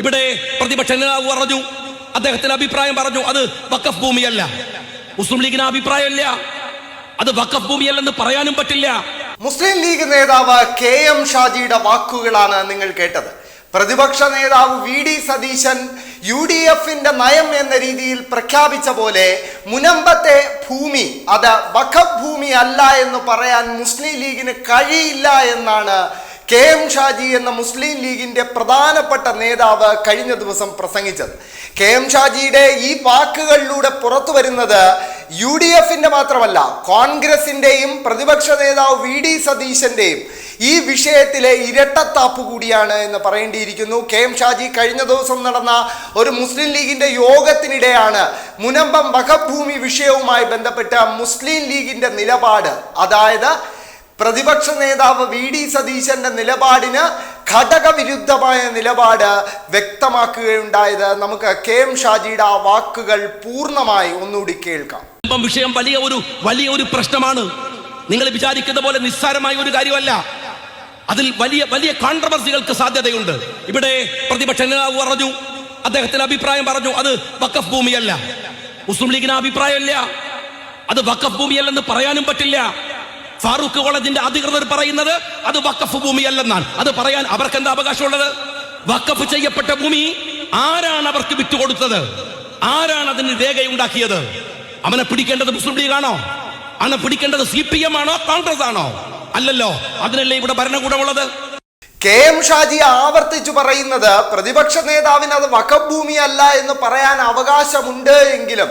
ഇവിടെ പ്രതിപക്ഷ നേതാവ് പറഞ്ഞു അദ്ദേഹത്തിന്റെ അഭിപ്രായം പറഞ്ഞു അത് വക്കഫ് ഭൂമിയല്ല. മുസ്ലിം ലീഗിന് അഭിപ്രായമില്ല. അത് വക്കഫ് ഭൂമിയല്ലെന്ന് പറയാനും പറ്റില്ല. മുസ്ലിം ലീഗ് നേതാവ് കെ എം ഷാജിയുടെ വാക്കുകളാണ് നിങ്ങൾ കേട്ടത്. പ്രതിപക്ഷ നേതാവ് V D Satheesan U D എഫിന്റെ നയം എന്ന രീതിയിൽ പ്രഖ്യാപിച്ച പോലെ മുനമ്പത്തെ ഭൂമി അത് വഖഫ് ഭൂമി അല്ല എന്ന് പറയാൻ മുസ്ലിം ലീഗിന് കഴിയില്ല എന്നാണ് കെ എം ഷാജി എന്ന മുസ്ലിം ലീഗിന്റെ പ്രധാനപ്പെട്ട നേതാവ് കഴിഞ്ഞ ദിവസം പ്രസംഗിച്ചത്. കെ എം ഷാജിയുടെ ഈ വാക്കുകളിലൂടെ പുറത്തു വരുന്നത് യു ഡി എഫിന്റെ മാത്രമല്ല കോൺഗ്രസിന്റെയും പ്രതിപക്ഷ നേതാവ് വി ഡി സതീശന്റെയും ഈ വിഷയത്തിലെ ഇരട്ടത്താപ്പ് കൂടിയാണ് എന്ന് പറയേണ്ടിയിരിക്കുന്നു. കെ എം ഷാജി കഴിഞ്ഞ ദിവസം നടന്ന ഒരു മുസ്ലിം ലീഗിന്റെ യോഗത്തിനിടെയാണ് മുനമ്പം വകഭൂമി വിഷയവുമായി ബന്ധപ്പെട്ട മുസ്ലിം ലീഗിന്റെ നിലപാട് അതായത് പ്രതിപക്ഷ നേതാവ് വി ഡി സതീശന്റെ നിലപാടിന് ഘടകവിരുദ്ധമായ നിലപാട് വ്യക്തമാക്കുകയുണ്ടായത്. നമുക്ക് കെ എം ഷാജിയുടെ ആ വാക്കുകൾ പൂർണമായി ഒന്നുകൂടി കേൾക്കാം. വിഷയം വലിയ ഒരു വലിയ ഒരു പ്രശ്നമാണ്. നിങ്ങൾ വിചാരിക്കുന്ന പോലെ നിസ്സാരമായ ഒരു കാര്യമല്ല. അതിൽ വലിയ വലിയ കോൺട്രവേഴ്സികൾക്ക് സാധ്യതയുണ്ട്. ഇവിടെ പ്രതിപക്ഷ നേതാവ് പറഞ്ഞു അദ്ദേഹത്തിന്റെ അഭിപ്രായം പറഞ്ഞു അത് വക്കഫ് ഭൂമിയല്ല. മുസ്ലിം ലീഗിന് അഭിപ്രായമല്ല. അത് വക്കഫ് ഭൂമിയല്ലെന്ന് പറയാനും പറ്റില്ല. ഫാറൂഖ് കോളേജിന്റെ അധികൃതർ പറയുന്നത് അത് വക്കഫ് ഭൂമിയല്ലെന്നാണ്. അത് പറയാൻ അവർക്ക് എന്താ അവകാശമുള്ളത്? വക്കഫ് ചെയ്യപ്പെട്ട ഭൂമി ആരാണ് അവർക്ക് വിറ്റുകൊടുത്തത്? ആരാണ് അതിന് രേഖയുണ്ടാക്കിയത്? അവനെ പിടിക്കേണ്ടത് മുസ്ലിം ലീഗാണോ? അവനെ പിടിക്കേണ്ടത് സി പി എം ആണോ കോൺഗ്രസ് ആണോ അല്ലല്ലോ അതിനല്ലേ ഇവിടെ ഭരണകൂടമുള്ളത്? കെ എം ഷാജി ആവർത്തിച്ചു പറയുന്നത് പ്രതിപക്ഷ നേതാവിന് അത് വകഭൂമിയല്ല ഭൂമിയല്ല എന്ന് പറയാൻ അവകാശമുണ്ട് എങ്കിലും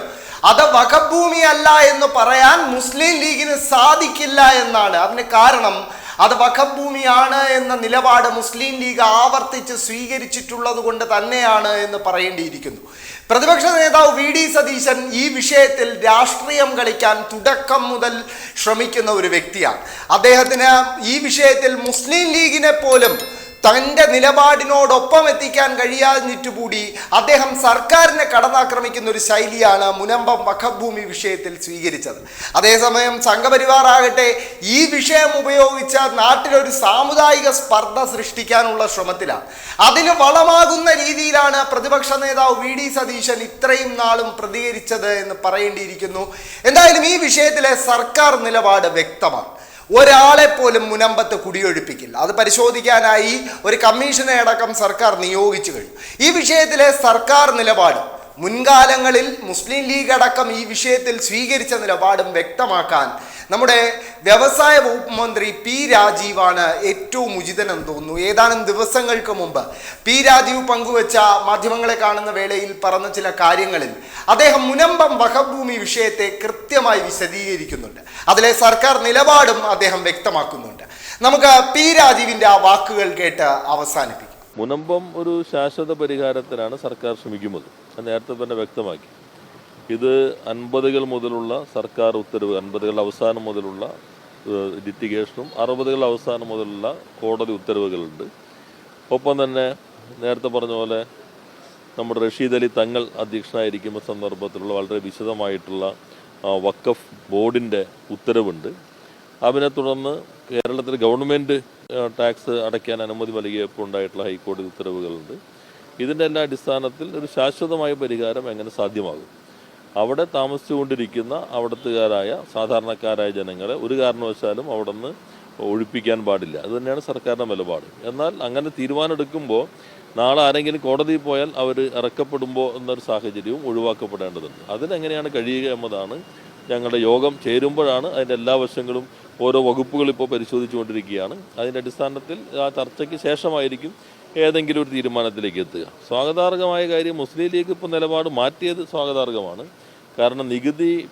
അത് വഖഫ് ഭൂമിയല്ല എന്ന് പറയാൻ മുസ്ലിം ലീഗിന് സാധിക്കില്ല എന്നാണ്. അതിന് കാരണം അത് വഖഫ് ഭൂമിയാണ് എന്ന നിലപാട് മുസ്ലിം ലീഗ് ആവർത്തിച്ച് സ്വീകരിച്ചിട്ടുള്ളത് കൊണ്ട് തന്നെയാണ് എന്ന് പറയേണ്ടിയിരിക്കുന്നു. പ്രതിപക്ഷ നേതാവ് വി ഡി സതീശൻ ഈ വിഷയത്തിൽ രാഷ്ട്രീയം കളിക്കാൻ തുടക്കം മുതൽ ശ്രമിക്കുന്ന ഒരു വ്യക്തിയാണ്. അദ്ദേഹത്തിന് ഈ വിഷയത്തിൽ മുസ്ലിം ലീഗിനെ പോലും തന്റെ നിലപാടിനോടൊപ്പം എത്തിക്കാൻ കഴിയാഞ്ഞിട്ടുകൂടി അദ്ദേഹം സർക്കാരിനെ കടന്നാക്രമിക്കുന്ന ഒരു ശൈലിയാണ് മുനമ്പം വഖഭൂമി വിഷയത്തിൽ സ്വീകരിച്ചത്. അതേസമയം സംഘപരിവാർ ആകട്ടെ ഈ വിഷയം ഉപയോഗിച്ച നാട്ടിലൊരു സാമുദായിക സ്പർദ്ധ സൃഷ്ടിക്കാനുള്ള ശ്രമത്തിലാണ്. അതിന് വളമാകുന്ന രീതിയിലാണ് പ്രതിപക്ഷ നേതാവ് വി ഡി സതീശൻ ഇത്രയും നാളും പ്രതികരിച്ചത് എന്ന് പറയേണ്ടിയിരിക്കുന്നു. എന്തായാലും ഈ വിഷയത്തിലെ സർക്കാർ നിലപാട് വ്യക്തമാണ്. ഒരാളെ പോലും മുനമ്പത്ത് കുടിയൊഴിപ്പിക്കില്ല. അത് പരിശോധിക്കാനായി ഒരു കമ്മീഷനെ അടക്കം സർക്കാർ നിയോഗിച്ചു കഴിഞ്ഞു. ഈ വിഷയത്തിലെ സർക്കാർ നിലപാട് മുൻകാലങ്ങളിൽ മുസ്ലിം ലീഗ് അടക്കം ഈ വിഷയത്തിൽ സ്വീകരിച്ച നിലപാടും വ്യക്തമാക്കാൻ നമ്മുടെ വ്യവസായ വകുപ്പ് മന്ത്രി പി രാജീവാണ് ഏറ്റവും ഉചിതനെന്ന് തോന്നുന്നു. ഏതാനും ദിവസങ്ങൾക്ക് മുമ്പ് പി രാജീവ് പങ്കുവച്ച മാധ്യമങ്ങളെ കാണുന്ന വേളയിൽ പറഞ്ഞ ചില കാര്യങ്ങളിൽ അദ്ദേഹം മുനമ്പം വഹഭൂമി വിഷയത്തെ കൃത്യമായി വിശദീകരിക്കുന്നുണ്ട്. അതിലെ സർക്കാർ നിലപാടും അദ്ദേഹം വ്യക്തമാക്കുന്നുണ്ട്. നമുക്ക് പി രാജീവിന്റെ ആ വാക്കുകൾ കേട്ട് അവസാനിപ്പിക്കാം. മുനമ്പം ഒരു ശാശ്വത പരിഹാരത്തിനാണ് സർക്കാർ ശ്രമിക്കുന്നത്. നേരത്തെ തന്നെ വ്യക്തമാക്കി. ഇത് അൻപതുകൾ മുതലുള്ള സർക്കാർ ഉത്തരവ് അൻപതുകൾ അവസാനം മുതലുള്ള ലിറ്റിഗേഷനും അറുപതുകൾ അവസാനം മുതലുള്ള കോടതി ഉത്തരവുകളുണ്ട്. ഒപ്പം തന്നെ നേരത്തെ പറഞ്ഞ പോലെ നമ്മുടെ റഷീദ് അലി തങ്ങൾ അധ്യക്ഷനായിരിക്കുന്ന സന്ദർഭത്തിലുള്ള വളരെ വിശദമായിട്ടുള്ള വക്കഫ് ബോർഡിന്റെ ഉത്തരവുണ്ട്. അതിനെ തുടർന്ന് കേരളത്തിൽ ഗവൺമെന്റ് ടാക്സ് അടയ്ക്കാൻ അനുമതി നൽകിയപ്പോൾ ഉണ്ടായിട്ടുള്ള ഹൈക്കോടതി ഉത്തരവുകളുണ്ട്. ഇതിന്റെ എല്ലാ അടിസ്ഥാനത്തിൽ ഒരു ശാശ്വതമായ പരിഹാരം എങ്ങനെ സാധ്യമാകും? അവിടെ താമസിച്ചുകൊണ്ടിരിക്കുന്ന അവിടത്തുകാരായ സാധാരണക്കാരായ ജനങ്ങളെ ഒരു കാരണവശാലും അവിടെ നിന്ന് ഒഴിപ്പിക്കാൻ പാടില്ല. അതുതന്നെയാണ് സർക്കാരിന്റെ നിലപാട്. എന്നാൽ അങ്ങനെ തീരുമാനമെടുക്കുമ്പോൾ നാളെ ആരെങ്കിലും കോടതിയിൽ പോയാൽ അവർ ഇറക്കപ്പെടുമ്പോൾ എന്നൊരു സാഹചര്യവും ഒഴിവാക്കപ്പെടേണ്ടതുണ്ട്. അതിനെങ്ങനെയാണ് കഴിയുക എന്നതാണ് ഞങ്ങളുടെ യോഗം. ചേരുമ്പോഴാണ് അതിന്റെ എല്ലാ വശങ്ങളും ഓരോ വകുപ്പുകൾ ഇപ്പോൾ പരിശോധിച്ചുകൊണ്ടിരിക്കുകയാണ്. അതിന്റെ അടിസ്ഥാനത്തിൽ ആ ചർച്ചയ്ക്ക് ശേഷമായിരിക്കും ഏതെങ്കിലും ഒരു തീരുമാനത്തിലേക്ക് എത്തുക. സ്വാഗതാർഹമായ കാര്യം മുസ്ലിം ലീഗ് ഇപ്പോൾ നിലപാട് മാറ്റിയത് സ്വാഗതാർഹമാണ്. കാരണം നികുതി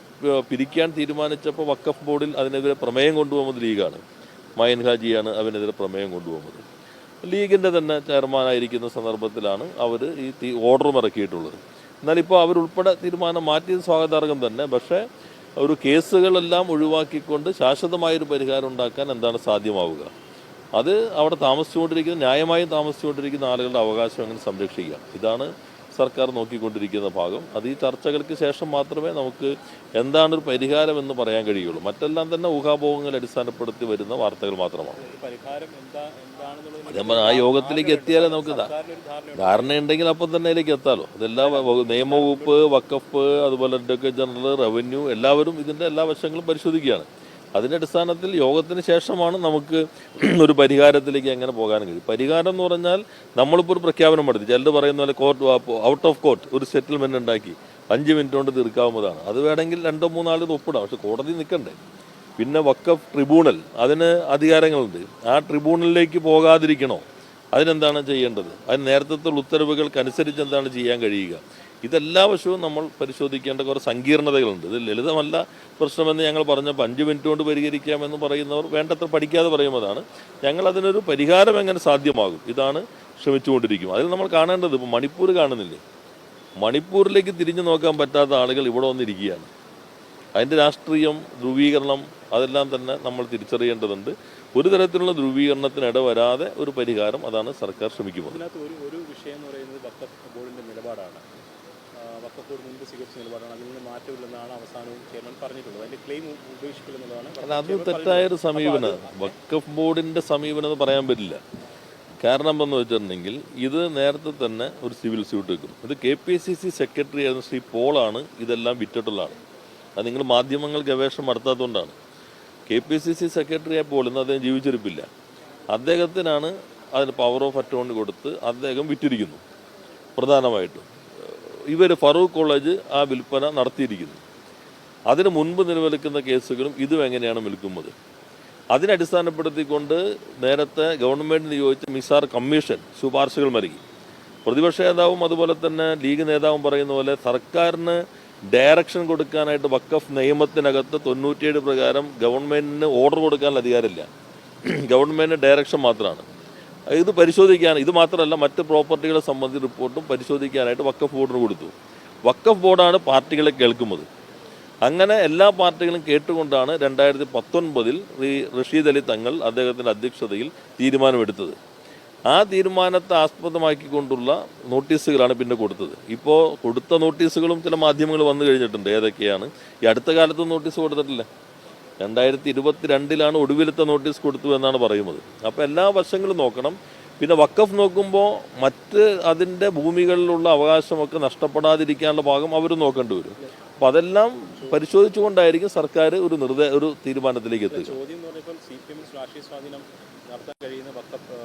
പിരിക്കാൻ തീരുമാനിച്ചപ്പോൾ വക്കഫ് ബോർഡിൽ അതിനെതിരെ പ്രമേയം കൊണ്ടുപോകുന്നത് ലീഗാണ്. മയൻ ഹാജിയാണ് അതിനെതിരെ പ്രമേയം കൊണ്ടുപോകുന്നത്. ലീഗിന്റെ തന്നെ ചെയർമാനായിരിക്കുന്ന സന്ദർഭത്തിലാണ് അവർ ഈ ഓർഡറും ഇറക്കിയിട്ടുള്ളത്. എന്നാലിപ്പോൾ അവരുൾപ്പെടെ തീരുമാനം മാറ്റിയത് സ്വാഗതാർഹം തന്നെ. പക്ഷേ ഒരു കേസുകളെല്ലാം ഒഴിവാക്കിക്കൊണ്ട് ശാശ്വതമായൊരു പരിഹാരം ഉണ്ടാക്കാൻ എന്താണ് സാധ്യമാവുക? അത് അവിടെ താമസിച്ചുകൊണ്ടിരിക്കുന്ന ന്യായമായും താമസിച്ചുകൊണ്ടിരിക്കുന്ന ആളുകളുടെ അവകാശം എങ്ങനെ സംരക്ഷിക്കാം ഇതാണ് സർക്കാർ നോക്കിക്കൊണ്ടിരിക്കുന്ന ഭാഗം. അത് ഈ ചർച്ചകൾക്ക് ശേഷം മാത്രമേ നമുക്ക് എന്താണ് ഒരു പരിഹാരം എന്ന് പറയാൻ കഴിയുള്ളൂ. മറ്റെല്ലാം തന്നെ ഊഹാഭോഗങ്ങൾ അടിസ്ഥാനപ്പെടുത്തി വരുന്ന വാർത്തകൾ മാത്രമാണ്. അതേപോലെ ആ യോഗത്തിലേക്ക് എത്തിയാലേ നമുക്ക് ധാരണയുണ്ടെങ്കിൽ അപ്പം തന്നെ അതിലേക്ക് എത്താലോ. അതെല്ലാം നിയമവകുപ്പ് വക്കഫ് അതുപോലെ അഡ്വക്കേറ്റ് ജനറൽ റവന്യൂ എല്ലാവരും ഇതിന്റെ എല്ലാ വശങ്ങളും പരിശോധിക്കുകയാണ്. അതിന്റെ അടിസ്ഥാനത്തിൽ യോഗത്തിന് ശേഷമാണ് നമുക്ക് ഒരു പരിഹാരത്തിലേക്ക് എങ്ങനെ പോകാൻ കഴിയും. പരിഹാരം എന്ന് പറഞ്ഞാൽ നമ്മളിപ്പോൾ ഒരു പ്രഖ്യാപനം നടത്തി. ചിലർ പറയുന്ന പോലെ കോർട്ട് ഔട്ട് ഓഫ് കോർട്ട് ഒരു സെറ്റിൽമെന്റ് ഉണ്ടാക്കി. അഞ്ച് മിനിറ്റ് കൊണ്ട് തീർക്കാവുന്നതാണ്. അത് വേണമെങ്കിൽ രണ്ടോ മൂന്നോ ആൾ ഒപ്പിടാം. പക്ഷെ കോടതി നിൽക്കണ്ടേ പിന്നെ വക്കഫ് ട്രിബ്യൂണൽ അതിന് അധികാരങ്ങളുണ്ട്. ആ ട്രിബ്യൂണലിലേക്ക് പോകാതിരിക്കണോ? അതിനെന്താണ് ചെയ്യേണ്ടത്? അതിന് നേരത്തെ ഉത്തരവുകൾക്ക് അനുസരിച്ച് എന്താണ് ചെയ്യാൻ കഴിയുക? ഇതെല്ലാ വശവും നമ്മൾ പരിശോധിക്കേണ്ട കുറേ സങ്കീർണതകളുണ്ട്. ഇത് ലളിതമല്ല. പ്രശ്നമെന്ന് ഞങ്ങൾ പറഞ്ഞപ്പോൾ അഞ്ച് മിനിറ്റ് കൊണ്ട് പരിഹരിക്കാമെന്ന് പറയുന്നവർ വേണ്ടത്ര പഠിക്കാതെ പറയുന്നതാണ് ഞങ്ങൾ അതിനൊരു പരിഹാരം എങ്ങനെ സാധ്യമാകും? ഇതാണ് ശ്രമിച്ചുകൊണ്ടിരിക്കും. അതിൽ നമ്മൾ കാണേണ്ടത് ഇപ്പോൾ മണിപ്പൂർ കാണുന്നില്ലേ? മണിപ്പൂരിലേക്ക് തിരിഞ്ഞു നോക്കാൻ പറ്റാത്ത ആളുകൾ ഇവിടെ വന്നിരിക്കുകയാണ്. അതിന്റെ രാഷ്ട്രീയം ധ്രുവീകരണം അതെല്ലാം തന്നെ നമ്മൾ തിരിച്ചറിയേണ്ടതുണ്ട്. ഒരു തരത്തിലുള്ള ധ്രുവീകരണത്തിന് ഇടവരാതെ ഒരു പരിഹാരം അതാണ് സർക്കാർ ശ്രമിക്കുന്നത്. ഒരു വിഷയം വക്കഫ് മുൻപ് സ്വീകരിച്ച നിലപാടാണ്. അതിൽ നിന്ന് മാറ്റമില്ലെന്നാണ് അവസാനവും ചെയർമാൻ പറഞ്ഞിട്ടുള്ളത്. അതിന്റെ ക്ലെയിം ഉപേക്ഷിക്കില്ലെന്നുള്ളതാണ് അല്ല തെറ്റായ ഒരു സമീപനം. വക്കഫ് ബോർഡിന്റെ സമീപനം എന്ന് പറയാൻ പറ്റില്ല. കാരണം എന്ന് വെച്ചിട്ടുണ്ടെങ്കിൽ ഇത് നേരത്തെ തന്നെ ഒരു സിവിൽ സ്യൂട്ട് വെക്കും. ഇത് K P C C secretary ആയിരുന്ന ശ്രീ പോളാണ് ഇതെല്ലാം വിറ്റിട്ടുള്ളതാണ്. അത് നിങ്ങൾ മാധ്യമങ്ങൾ ഗവേഷണം നടത്താത്തതുകൊണ്ടാണ്. K P C C secretary Paul ഇന്ന് അദ്ദേഹം ജീവിച്ചിരിപ്പില്ല. അദ്ദേഹത്തിനാണ് അതിന് പവർ ഓഫ് അറ്റോണി കൊടുത്ത് അദ്ദേഹം വിറ്റിരിക്കുന്നു. പ്രധാനമായിട്ടും. ഇവർ ഫറൂഖ് കോളേജ് ആ വിൽപ്പന നടത്തിയിരിക്കുന്നു. അതിന് മുൻപ് നിലനിൽക്കുന്ന കേസുകളും ഇതും എങ്ങനെയാണ് വിൽക്കുന്നത്? അതിനടിസ്ഥാനപ്പെടുത്തിക്കൊണ്ട് നേരത്തെ ഗവൺമെന്റ് നിയോഗിച്ച മിസാർ കമ്മീഷൻ ശുപാർശകൾ നൽകി. പ്രതിപക്ഷ നേതാവും അതുപോലെ തന്നെ ലീഗ് നേതാവും പറയുന്ന പോലെ സർക്കാരിന് ഡയറക്ഷൻ കൊടുക്കാനായിട്ട് വക്കഫ് നിയമത്തിനകത്ത് തൊണ്ണൂറ്റിയേഴ് പ്രകാരം ഗവൺമെന്റിന് ഓർഡർ കൊടുക്കാനുള്ള അധികാരമില്ല. ഗവൺമെന്റ് ഡയറക്ഷൻ മാത്രമാണ്. ഇത് പരിശോധിക്കാൻ ഇത് മാത്രമല്ല മറ്റ് പ്രോപ്പർട്ടികളെ സംബന്ധിച്ച് റിപ്പോർട്ടും പരിശോധിക്കാനായിട്ട് വക്കഫ് ബോർഡിന് കൊടുത്തു. വക്കഫ് ബോർഡാണ് പാർട്ടികളെ കേൾക്കുന്നത്. അങ്ങനെ എല്ലാ പാർട്ടികളും കേട്ടുകൊണ്ടാണ് രണ്ടായിരത്തി പത്തൊൻപതിൽ റഷീദ് അലി തങ്ങൾ അദ്ദേഹത്തിന്റെ അധ്യക്ഷതയിൽ തീരുമാനമെടുത്തത്. ആ തീരുമാനത്തെ ആസ്പദമാക്കിക്കൊണ്ടുള്ള നോട്ടീസുകളാണ് പിന്നെ കൊടുത്തത്. ഇപ്പോൾ കൊടുത്ത നോട്ടീസുകളും ചില മാധ്യമങ്ങൾ വന്നു കഴിഞ്ഞിട്ടുണ്ട്. ഏതൊക്കെയാണ്? ഈ അടുത്ത കാലത്ത് നോട്ടീസ് കൊടുത്തിട്ടില്ല. രണ്ടായിരത്തി ഇരുപത്തിരണ്ടിലാണ് ഒടുവിലത്തെ നോട്ടീസ് കൊടുത്തു എന്നാണ് പറയുന്നത്. അപ്പോൾ എല്ലാ വശങ്ങളും നോക്കണം. പിന്നെ വക്കഫ് നോക്കുമ്പോൾ മറ്റ് അതിന്റെ ഭൂമികളിലുള്ള അവകാശമൊക്കെ നഷ്ടപ്പെടാതിരിക്കാനുള്ള ഭാഗം അവർ നോക്കേണ്ടി വരും. അപ്പം അതെല്ലാം പരിശോധിച്ചുകൊണ്ടായിരിക്കും സർക്കാർ ഒരു നിർദ്ദേ ഒരു തീരുമാനത്തിലേക്ക് എത്തുക. നടത്താൻ കഴിയുന്ന വക്കഫ്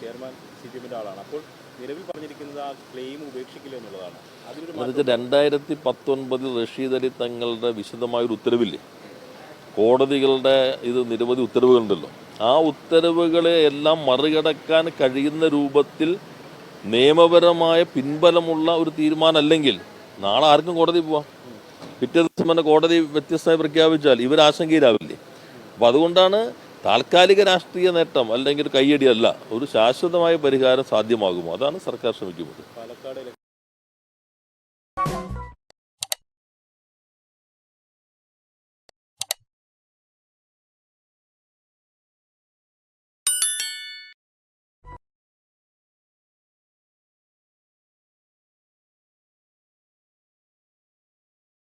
ചെയർമാൻ സി പി ആളാണ്. അപ്പോൾ നിലവിൽ പറഞ്ഞിരിക്കുന്നത് ആ ക്ലെയിം ഉപേക്ഷിക്കില്ല എന്നുള്ളതാണ്. അതിനൊരു രണ്ടായിരത്തി പത്തൊൻപതിൽ റഷീദ് അലി തങ്ങളുടെ വിശദമായൊരു ഉത്തരവില്ലേ? കോടതികളുടെ ഇത് നിരവധി ഉത്തരവുകളുണ്ടല്ലോ. ആ ഉത്തരവുകളെ എല്ലാം മറികടക്കാൻ കഴിയുന്ന രൂപത്തിൽ നിയമപരമായ പിൻബലമുള്ള ഒരു തീരുമാനമല്ലെങ്കിൽ നാളെ ആർക്കും കോടതി പോവാം. പിറ്റേ ദിവസം തന്നെ കോടതി വ്യത്യസ്തമായി പ്രഖ്യാപിച്ചാൽ ഇവർ ആശങ്കയിലാവില്ലേ? അപ്പം അതുകൊണ്ടാണ് താൽക്കാലിക രാഷ്ട്രീയ നേട്ടം അല്ലെങ്കിൽ കയ്യടിയല്ല ഒരു ശാശ്വതമായ പരിഹാരം സാധ്യമാകുമോ? അതാണ് സർക്കാർ ശ്രമിക്കുന്നത്.